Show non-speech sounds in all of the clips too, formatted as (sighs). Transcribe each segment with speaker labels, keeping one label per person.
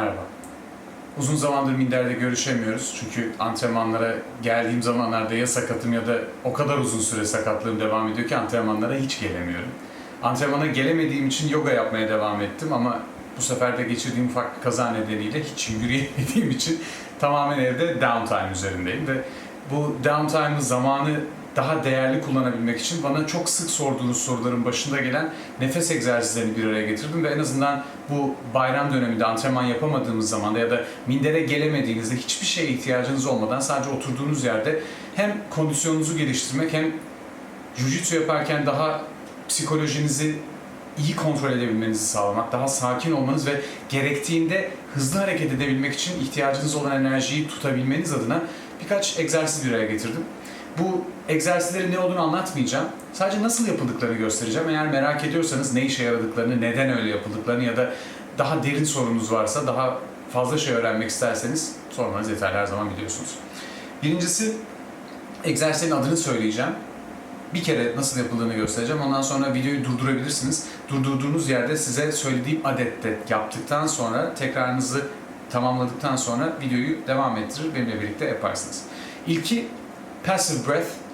Speaker 1: Merhaba. Uzun zamandır minderde görüşemiyoruz. Çünkü antrenmanlara geldiğim zamanlarda ya sakatım ya da o kadar uzun süre sakatlığım devam ediyor ki antrenmanlara hiç gelemiyorum. Antrenmana gelemediğim için yoga yapmaya devam ettim ama bu sefer de geçirdiğim ufak bir kaza nedeniyle hiç yürüyemediğim için tamamen evde downtime üzerindeyim ve bu downtime'ı zamanı daha değerli kullanabilmek için bana çok sık sorduğunuz soruların başında gelen nefes egzersizlerini bir araya getirdim ve en azından bu bayram döneminde antrenman yapamadığımız zamanda ya da mindere gelemediğinizde hiçbir şeye ihtiyacınız olmadan sadece oturduğunuz yerde hem kondisyonunuzu geliştirmek hem jiu-jitsu yaparken daha psikolojinizi iyi kontrol edebilmenizi sağlamak, daha sakin olmanız ve gerektiğinde hızlı hareket edebilmek için ihtiyacınız olan enerjiyi tutabilmeniz adına birkaç egzersiz bir araya getirdim. Bu egzersizlerin ne olduğunu anlatmayacağım. Sadece nasıl yapıldıklarını göstereceğim. Eğer merak ediyorsanız ne işe yaradıklarını, neden öyle yapıldıklarını ya da daha derin sorunuz varsa, daha fazla şey öğrenmek isterseniz sormanız yeterli her zaman biliyorsunuz. Birincisi egzersizin adını söyleyeceğim. Bir kere nasıl yapıldığını göstereceğim. Ondan sonra videoyu durdurabilirsiniz. Durdurduğunuz yerde size söylediğim adette yaptıktan sonra tekrarınızı tamamladıktan sonra videoyu devam ettirir benimle birlikte yaparsınız. İlki passive breath.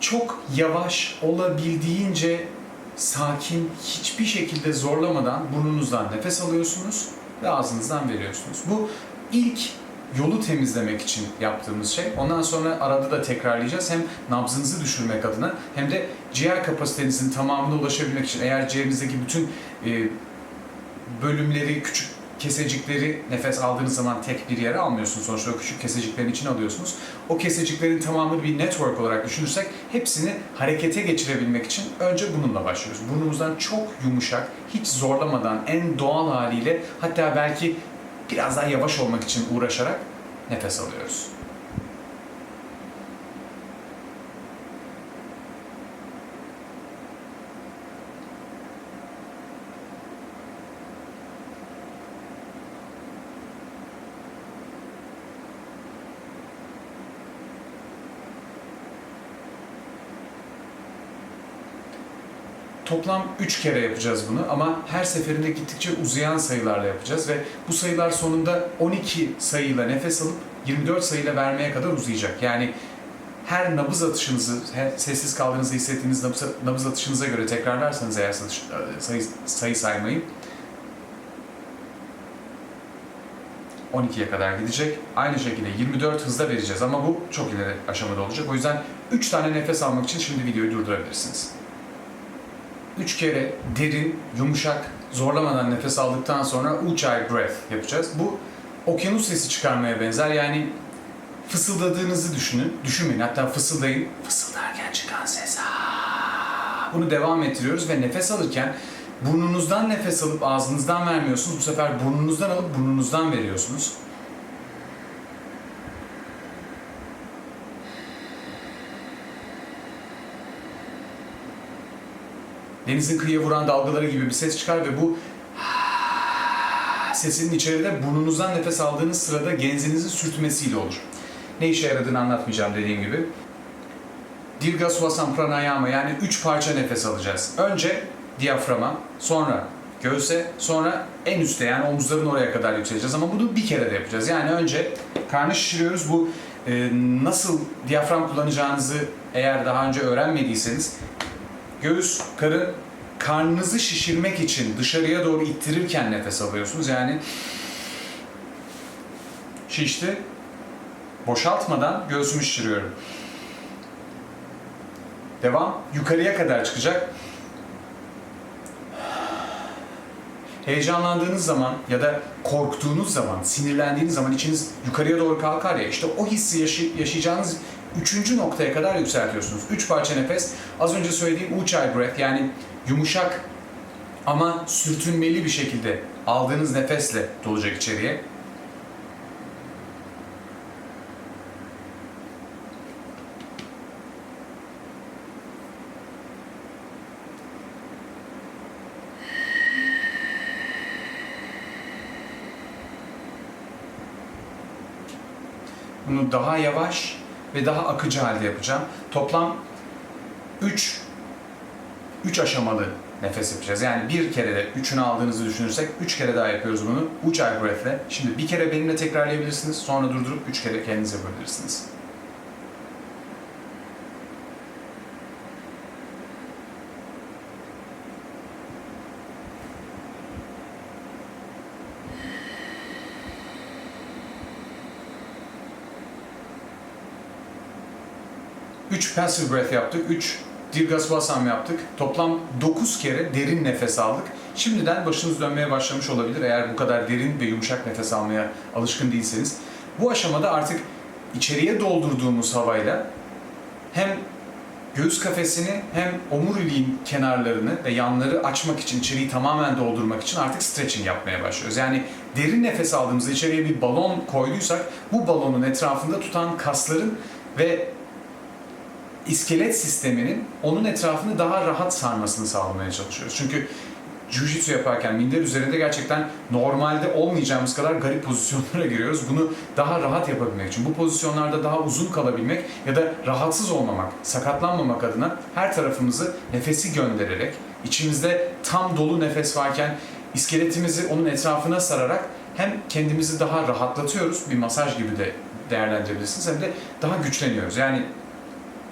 Speaker 1: Çok yavaş olabildiğince sakin, hiçbir şekilde zorlamadan burnunuzdan nefes alıyorsunuz ve ağzınızdan veriyorsunuz. Bu ilk yolu temizlemek için yaptığımız şey. Ondan sonra arada da tekrarlayacağız. Hem nabzınızı düşürmek adına hem de ciğer kapasitenizin tamamına ulaşabilmek için. Eğer ciğerinizdeki bütün e, bölümleri, küçük kesecikleri nefes aldığınız zaman tek bir yere almıyorsunuz. Sonuçta o küçük keseciklerin içine alıyorsunuz. O keseciklerin tamamını bir network olarak düşünürsek hepsini harekete geçirebilmek için önce bununla başlıyoruz. Burnumuzdan çok yumuşak, hiç zorlamadan en doğal haliyle hatta belki biraz daha yavaş olmak için uğraşarak nefes alıyoruz. Toplam 3 kere yapacağız bunu ama her seferinde gittikçe uzayan sayılarla yapacağız ve bu sayılar sonunda 12 sayıyla nefes alıp 24 sayıyla vermeye kadar uzayacak. Yani her nabız atışınızı, her sessiz kaldığınızı hissettiğiniz nabız, nabız atışınıza göre tekrarlarsanız eğer satış- sayı, sayı saymayı 12'ye kadar gidecek. Aynı şekilde 24 hızda vereceğiz ama bu çok ileri aşamada olacak. O yüzden 3 tane nefes almak için şimdi videoyu durdurabilirsiniz. 3 kere derin, yumuşak, zorlamadan nefes aldıktan sonra Ujjayi breath yapacağız. Bu okyanus sesi çıkarmaya benzer. Yani fısıldadığınızı düşünün. Düşünmeyin hatta fısıldayın. Fısıldarken çıkan ses. Bunu devam ettiriyoruz ve nefes alırken burnunuzdan nefes alıp ağzınızdan vermiyorsunuz. Bu sefer burnunuzdan alıp burnunuzdan veriyorsunuz. Denizin kıyıya vuran dalgaları gibi bir ses çıkar ve bu sesinin içeride burnunuzdan nefes aldığınız sırada genzinizin sürtmesiyle olur. Ne işe yaradığını anlatmayacağım dediğim gibi. Dirga Swasana Pranayama yani üç parça nefes alacağız. Önce diyaframa, sonra göğse, sonra en üstte yani omuzların oraya kadar yükseleceğiz ama bunu bir kere de yapacağız. Yani önce karnı şişiriyoruz. Bu e, nasıl diyafram kullanacağınızı eğer daha önce öğrenmediyseniz göğüs, karın karnınızı şişirmek için dışarıya doğru ittirirken nefes alıyorsunuz. Yani şişti. Boşaltmadan göğsümü şişiriyorum. Devam. Yukarıya kadar çıkacak. Heyecanlandığınız zaman ya da korktuğunuz zaman, sinirlendiğiniz zaman içiniz yukarıya doğru kalkar ya işte o hissi yaşay- yaşayacağınız üçüncü noktaya kadar yükseltiyorsunuz. Üç parça nefes. Az önce söylediğim Ujjayi breath yani yumuşak ama sürtünmeli bir şekilde aldığınız nefesle dolacak içeriye. Bunu daha yavaş ve daha akıcı halde yapacağım. Toplam 3 3 aşamalı nefes yapacağız. Yani bir kere de üçünü aldığınızı düşünürsek üç kere daha yapıyoruz bunu. Uç ay breath'le. Şimdi bir kere benimle tekrarlayabilirsiniz. Sonra durdurup üç kere kendiniz yapabilirsiniz. Üç passive breath yaptık. Üç Dirgasvasam yaptık. Toplam 9 kere derin nefes aldık. Şimdiden başınız dönmeye başlamış olabilir eğer bu kadar derin ve yumuşak nefes almaya alışkın değilseniz. Bu aşamada artık içeriye doldurduğumuz havayla hem göğüs kafesini hem omuriliğin kenarlarını ve yanları açmak için, içeriği tamamen doldurmak için artık stretching yapmaya başlıyoruz. Yani derin nefes aldığımızda içeriye bir balon koyduysak bu balonun etrafında tutan kasların ve iskelet sisteminin onun etrafını daha rahat sarmasını sağlamaya çalışıyoruz. Çünkü Jiu-Jitsu yaparken minder üzerinde gerçekten normalde olmayacağımız kadar garip pozisyonlara giriyoruz. Bunu daha rahat yapabilmek için, bu pozisyonlarda daha uzun kalabilmek ya da rahatsız olmamak, sakatlanmamak adına her tarafımızı nefesi göndererek, içimizde tam dolu nefes varken iskeletimizi onun etrafına sararak hem kendimizi daha rahatlatıyoruz, bir masaj gibi de değerlendirebilirsiniz hem de daha güçleniyoruz. Yani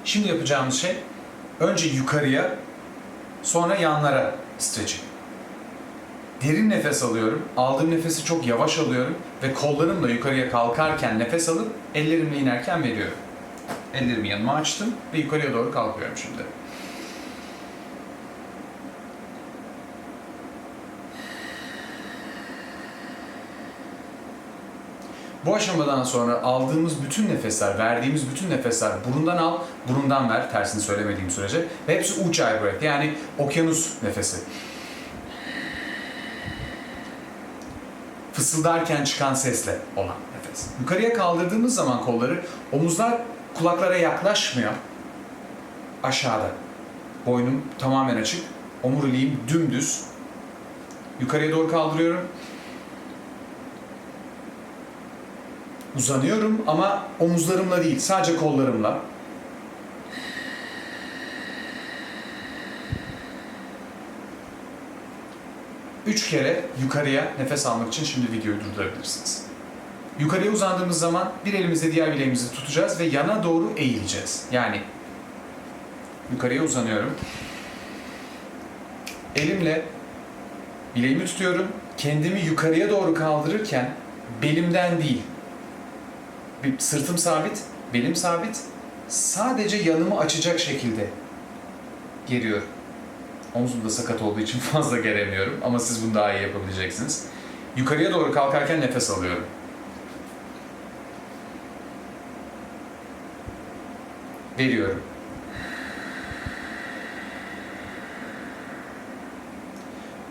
Speaker 1: Şimdi yapacağımız şey önce yukarıya sonra yanlara stretching. Derin nefes alıyorum. Aldığım nefesi çok yavaş alıyorum ve kollarımla yukarıya kalkarken nefes alıp ellerimle inerken veriyorum. Ellerimi yanıma açtım ve yukarıya doğru kalkıyorum şimdi. Bu aşamadan sonra aldığımız bütün nefesler, verdiğimiz bütün nefesler burundan al, burundan ver, tersini söylemediğim sürece. Ve hepsi Ujjayi breath, yani okyanus nefesi. Fısıldarken çıkan sesle olan nefes. Yukarıya kaldırdığımız zaman kolları, omuzlar kulaklara yaklaşmıyor. Aşağıda. Boynum tamamen açık, omuriliğim dümdüz. Yukarıya doğru kaldırıyorum. Uzanıyorum ama omuzlarımla değil, sadece kollarımla. Üç kere yukarıya nefes almak için şimdi videoyu durdurabilirsiniz. Yukarıya uzandığımız zaman bir elimizle diğer bileğimizi tutacağız ve yana doğru eğileceğiz. Yani yukarıya uzanıyorum. Elimle bileğimi tutuyorum. Kendimi yukarıya doğru kaldırırken belimden değil, bir sırtım sabit, belim sabit. Sadece yanımı açacak şekilde geriyorum. Omzum da sakat olduğu için (laughs) fazla geremiyorum ama siz bunu daha iyi yapabileceksiniz. Yukarıya doğru kalkarken nefes alıyorum. Veriyorum.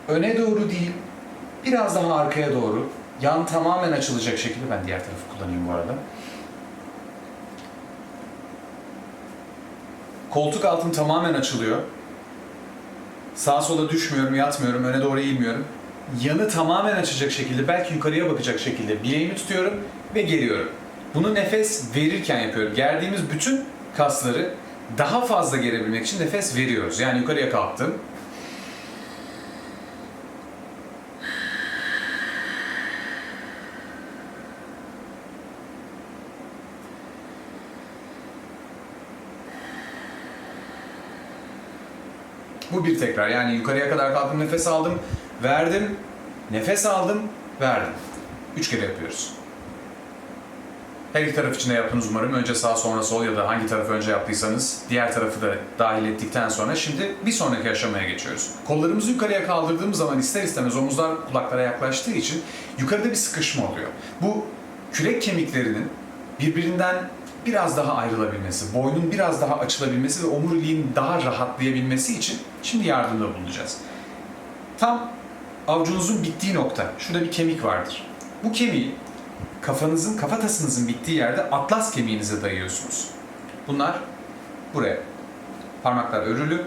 Speaker 1: Öne doğru değil, biraz daha arkaya doğru. Yan tamamen açılacak şekilde ben diğer tarafı kullanayım bu arada. Koltuk altım tamamen açılıyor. Sağa sola düşmüyorum, yatmıyorum, öne doğru eğilmiyorum. Yanı tamamen açacak şekilde, belki yukarıya bakacak şekilde bileğimi tutuyorum ve geriyorum. Bunu nefes verirken yapıyorum. Gerdiğimiz bütün kasları daha fazla gerebilmek için nefes veriyoruz. Yani yukarıya kalktım. Bu bir tekrar. Yani yukarıya kadar kalktım, nefes aldım, verdim, nefes aldım, verdim. Üç kere yapıyoruz. Her iki taraf için de yaptınız umarım. Önce sağ sonra sol ya da hangi tarafı önce yaptıysanız diğer tarafı da dahil ettikten sonra şimdi bir sonraki aşamaya geçiyoruz. Kollarımızı yukarıya kaldırdığımız zaman ister istemez omuzlar kulaklara yaklaştığı için yukarıda bir sıkışma oluyor. Bu kürek kemiklerinin birbirinden biraz daha ayrılabilmesi, boynun biraz daha açılabilmesi ve omuriliğin daha rahatlayabilmesi için şimdi yardımda bulunacağız. Tam avucunuzun bittiği nokta, şurada bir kemik vardır. Bu kemiği kafanızın, kafatasınızın bittiği yerde atlas kemiğinize dayıyorsunuz. Bunlar buraya. Parmaklar örülü.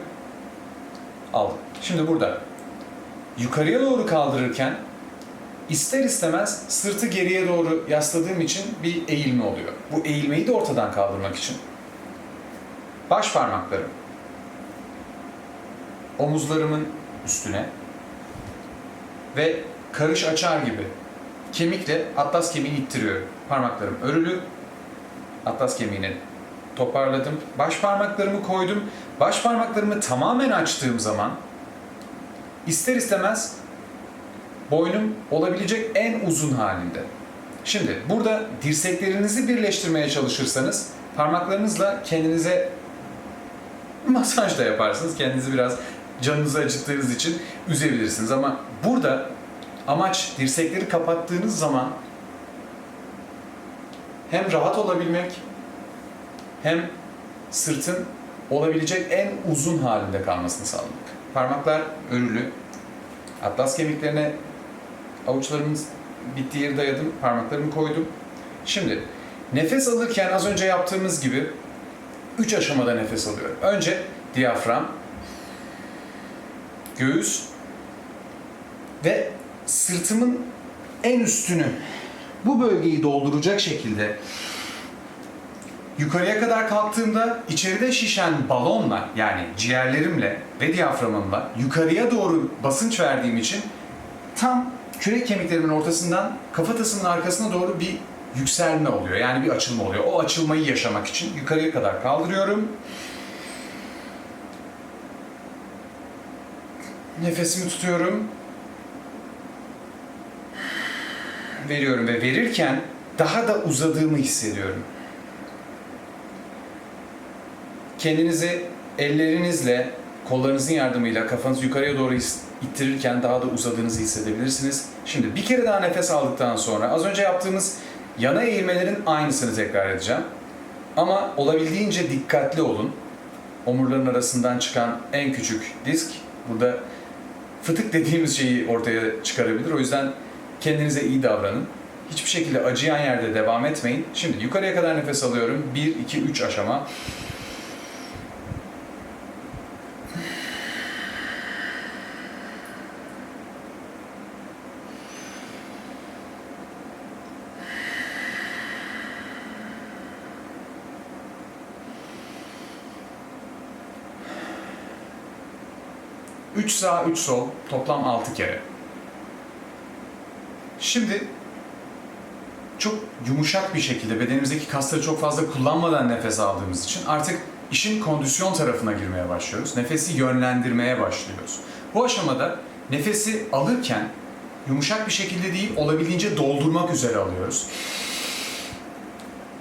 Speaker 1: Aldım. Şimdi burada. Yukarıya doğru kaldırırken ister istemez sırtı geriye doğru yasladığım için bir eğilme oluyor. Bu eğilmeyi de ortadan kaldırmak için baş parmaklarım omuzlarımın üstüne. Ve karış açar gibi kemikle atlas kemiğini ittiriyorum. Parmaklarım örülü. Atlas kemiğini toparladım. Baş parmaklarımı koydum. Baş parmaklarımı tamamen açtığım zaman ister istemez boynum olabilecek en uzun halinde. Şimdi burada dirseklerinizi birleştirmeye çalışırsanız parmaklarınızla kendinize masaj da yaparsınız. Kendinizi biraz canınızı acıttığınız için üzebilirsiniz. Ama burada amaç dirsekleri kapattığınız zaman hem rahat olabilmek hem sırtın olabilecek en uzun halinde kalmasını sağlamak. Parmaklar örülü. Atlas kemiklerine avuçlarımın bittiği yeri dayadım. Parmaklarımı koydum. Şimdi nefes alırken az önce yaptığımız gibi 3 aşamada nefes alıyorum. Önce diyafram, göğüs ve sırtımın en üstünü bu bölgeyi dolduracak şekilde yukarıya kadar kalktığımda içeride şişen balonla yani ciğerlerimle ve diyaframımla yukarıya doğru basınç verdiğim için tam kürek kemiklerimin ortasından kafatasının arkasına doğru bir yükselme oluyor. Yani bir açılma oluyor. O açılmayı yaşamak için yukarıya kadar kaldırıyorum. Nefesimi tutuyorum. Veriyorum ve verirken daha da uzadığımı hissediyorum. Kendinizi ellerinizle, kollarınızın yardımıyla kafanızı yukarıya doğru ittirirken daha da uzadığınızı hissedebilirsiniz. Şimdi bir kere daha nefes aldıktan sonra az önce yaptığımız yana eğilmelerin aynısını tekrar edeceğim. Ama olabildiğince dikkatli olun. Omurların arasından çıkan en küçük disk burada fıtık dediğimiz şeyi ortaya çıkarabilir. O yüzden kendinize iyi davranın. Hiçbir şekilde acıyan yerde devam etmeyin. Şimdi yukarıya kadar nefes alıyorum. 1, 2, 3 aşama. Üç sağ, üç sol, toplam 6 kere. Şimdi çok yumuşak bir şekilde bedenimizdeki kasları çok fazla kullanmadan nefes aldığımız için artık işin kondisyon tarafına girmeye başlıyoruz. Nefesi yönlendirmeye başlıyoruz. Bu aşamada nefesi alırken yumuşak bir şekilde değil olabildiğince doldurmak üzere alıyoruz.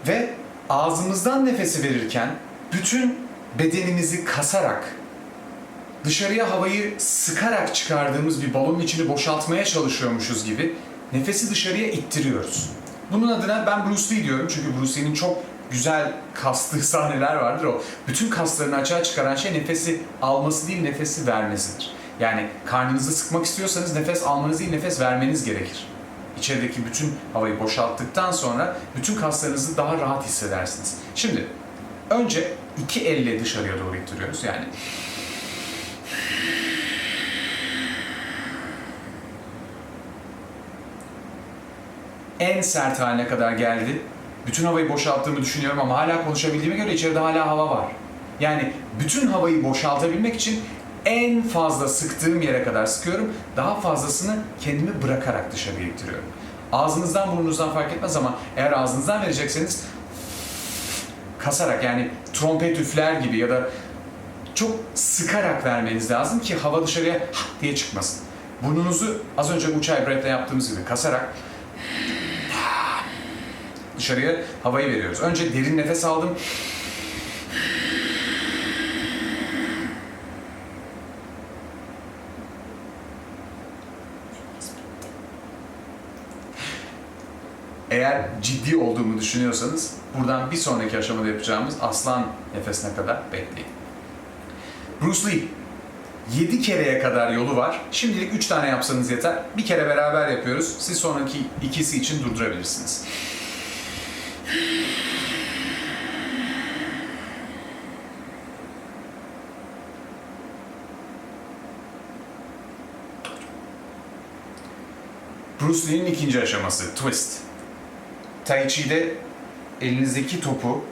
Speaker 1: Ve ağzımızdan nefesi verirken bütün bedenimizi kasarak dışarıya havayı sıkarak çıkardığımız bir balonun içini boşaltmaya çalışıyormuşuz gibi nefesi dışarıya ittiriyoruz. Bunun adına ben Bruce Lee diyorum çünkü Bruce Lee'nin çok güzel kastığı (laughs) sahneler vardır o. Bütün kaslarını açığa çıkaran şey nefesi alması değil nefesi vermesidir. Yani karnınızı sıkmak istiyorsanız nefes almanız değil nefes vermeniz gerekir. İçerideki bütün havayı boşalttıktan sonra bütün kaslarınızı daha rahat hissedersiniz. Şimdi önce iki elle dışarıya doğru ittiriyoruz yani en sert haline kadar geldi. Bütün havayı boşalttığımı düşünüyorum ama hala konuşabildiğime göre içeride hala hava var. Yani bütün havayı boşaltabilmek için en fazla sıktığım yere kadar sıkıyorum. Daha fazlasını kendimi bırakarak dışarıya ittiriyorum. Ağzınızdan burnunuzdan fark etmez ama eğer ağzınızdan verecekseniz kasarak yani trompet üfler gibi ya da çok sıkarak vermeniz lazım ki hava dışarıya diye çıkmasın. Burnunuzu az önce uçay breath'le yaptığımız gibi kasarak dışarıya havayı veriyoruz. Önce derin nefes aldım. Eğer ciddi olduğumu düşünüyorsanız buradan bir sonraki aşamada yapacağımız aslan nefesine kadar bekleyin. Bruce Lee 7 kereye kadar yolu var. Şimdilik 3 tane yapsanız yeter. Bir kere beraber yapıyoruz. Siz sonraki ikisi için durdurabilirsiniz. Bruce Lee'nin ikinci aşaması twist. Tai Chi'de elinizdeki topu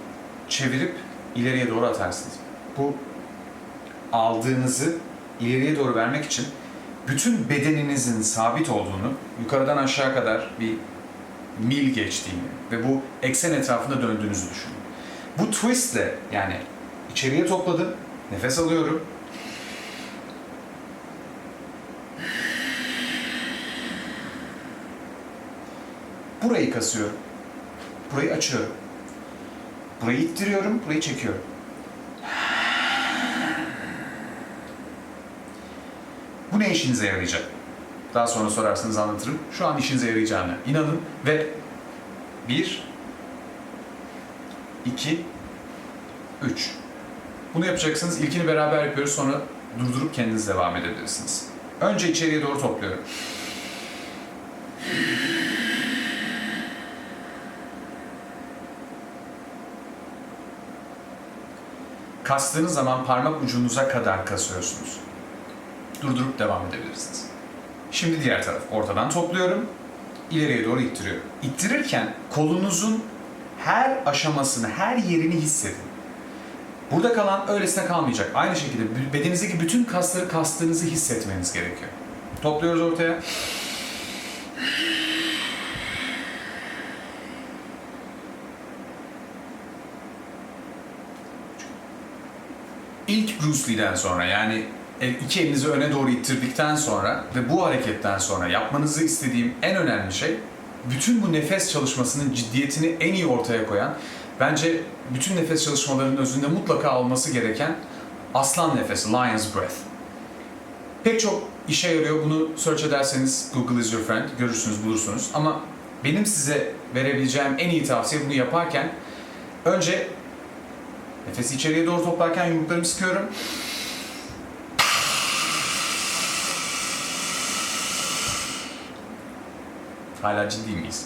Speaker 1: çevirip ileriye doğru atarsınız. Bu aldığınızı ileriye doğru vermek için bütün bedeninizin sabit olduğunu, yukarıdan aşağı kadar bir mil geçtiğini ve bu eksen etrafında döndüğünüzü düşünün. Bu twistle yani içeriye topladım, nefes alıyorum. Burayı kasıyorum. Burayı açıyorum. Burayı ittiriyorum, burayı çekiyorum. Ne işinize yarayacak? Daha sonra sorarsanız anlatırım. Şu an işinize yarayacağını inanın ve bir, iki, üç. Bunu yapacaksınız. İlkini beraber yapıyoruz. Sonra durdurup kendiniz devam edebilirsiniz. Önce içeriye doğru topluyorum. Kastığınız zaman parmak ucunuza kadar kasıyorsunuz. Durdurup devam edebilirsiniz. Şimdi diğer taraf. Ortadan topluyorum. ileriye doğru ittiriyorum. İttirirken kolunuzun her aşamasını, her yerini hissedin. Burada kalan öylesine kalmayacak. Aynı şekilde bedeninizdeki bütün kasları kastığınızı hissetmeniz gerekiyor. Topluyoruz ortaya. İlk Bruce Lee'den sonra yani iki elinizi öne doğru ittirdikten sonra ve bu hareketten sonra yapmanızı istediğim en önemli şey bütün bu nefes çalışmasının ciddiyetini en iyi ortaya koyan bence bütün nefes çalışmalarının özünde mutlaka olması gereken aslan nefesi, lion's breath. Pek çok işe yarıyor. Bunu search ederseniz Google is your friend görürsünüz, bulursunuz. Ama benim size verebileceğim en iyi tavsiye bunu yaparken önce nefesi içeriye doğru toplarken yumruklarımı sıkıyorum. Hala ciddi miyiz?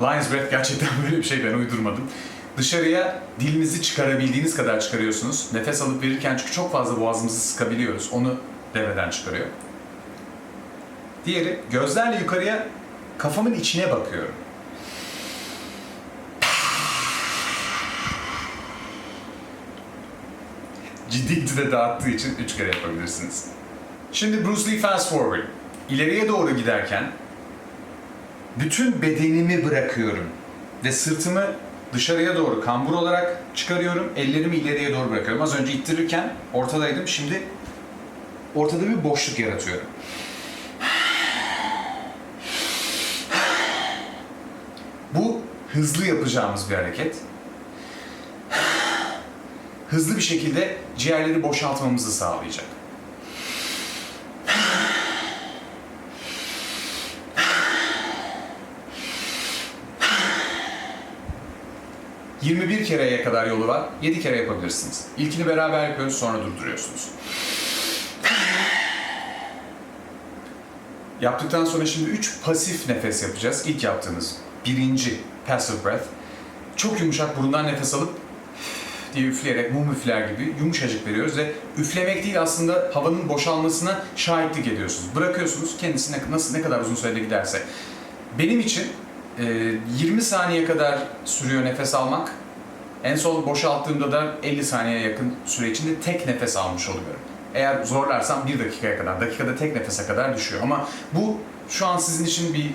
Speaker 1: Lion's Breath gerçekten (laughs) böyle bir şey ben uydurmadım. Dışarıya dilinizi çıkarabildiğiniz kadar çıkarıyorsunuz. Nefes alıp verirken çünkü çok fazla boğazımızı sıkabiliyoruz. Onu devreden çıkarıyor. Diğeri gözlerle yukarıya kafamın içine bakıyorum. Ciddiyeti de dağıttığı için üç kere yapabilirsiniz. Şimdi Bruce Lee fast forward. İleriye doğru giderken bütün bedenimi bırakıyorum ve sırtımı dışarıya doğru kambur olarak çıkarıyorum. Ellerimi ileriye doğru bırakıyorum. Az önce ittirirken ortadaydım. Şimdi ortada bir boşluk yaratıyorum. Bu hızlı yapacağımız bir hareket. Hızlı bir şekilde ciğerleri boşaltmamızı sağlayacak. ...21 kereye kadar yolu var. 7 kere yapabilirsiniz. İlkini beraber yapıyoruz, sonra durduruyorsunuz. (sighs) Yaptıktan sonra şimdi 3 pasif nefes yapacağız. İlk yaptığımız birinci passive breath. Çok yumuşak burundan nefes alıp (sighs) diye üfleyerek mum üfler gibi yumuşacık veriyoruz ve üflemek değil aslında havanın boşalmasına şahitlik ediyorsunuz. Bırakıyorsunuz kendisi ne- nasıl ne kadar uzun sürede giderse. Benim için 20 saniye kadar sürüyor nefes almak. En son boşalttığımda da 50 saniyeye yakın süre içinde tek nefes almış oluyorum. Eğer zorlarsam 1 dakikaya kadar, dakikada tek nefese kadar düşüyor. Ama bu şu an sizin için bir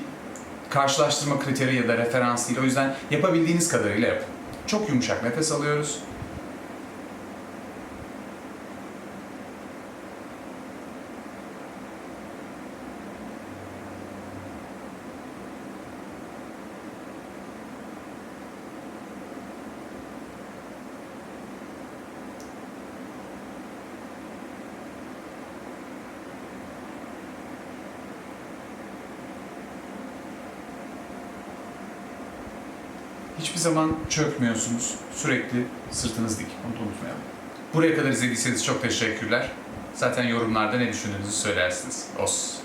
Speaker 1: karşılaştırma kriteri ya da referans değil. O yüzden yapabildiğiniz kadarıyla yapın. Çok yumuşak nefes alıyoruz. Hiçbir zaman çökmüyorsunuz. Sürekli sırtınız dik. Onu da unutmayalım. Buraya kadar izlediyseniz çok teşekkürler. Zaten yorumlarda ne düşündüğünüzü söylersiniz. Os.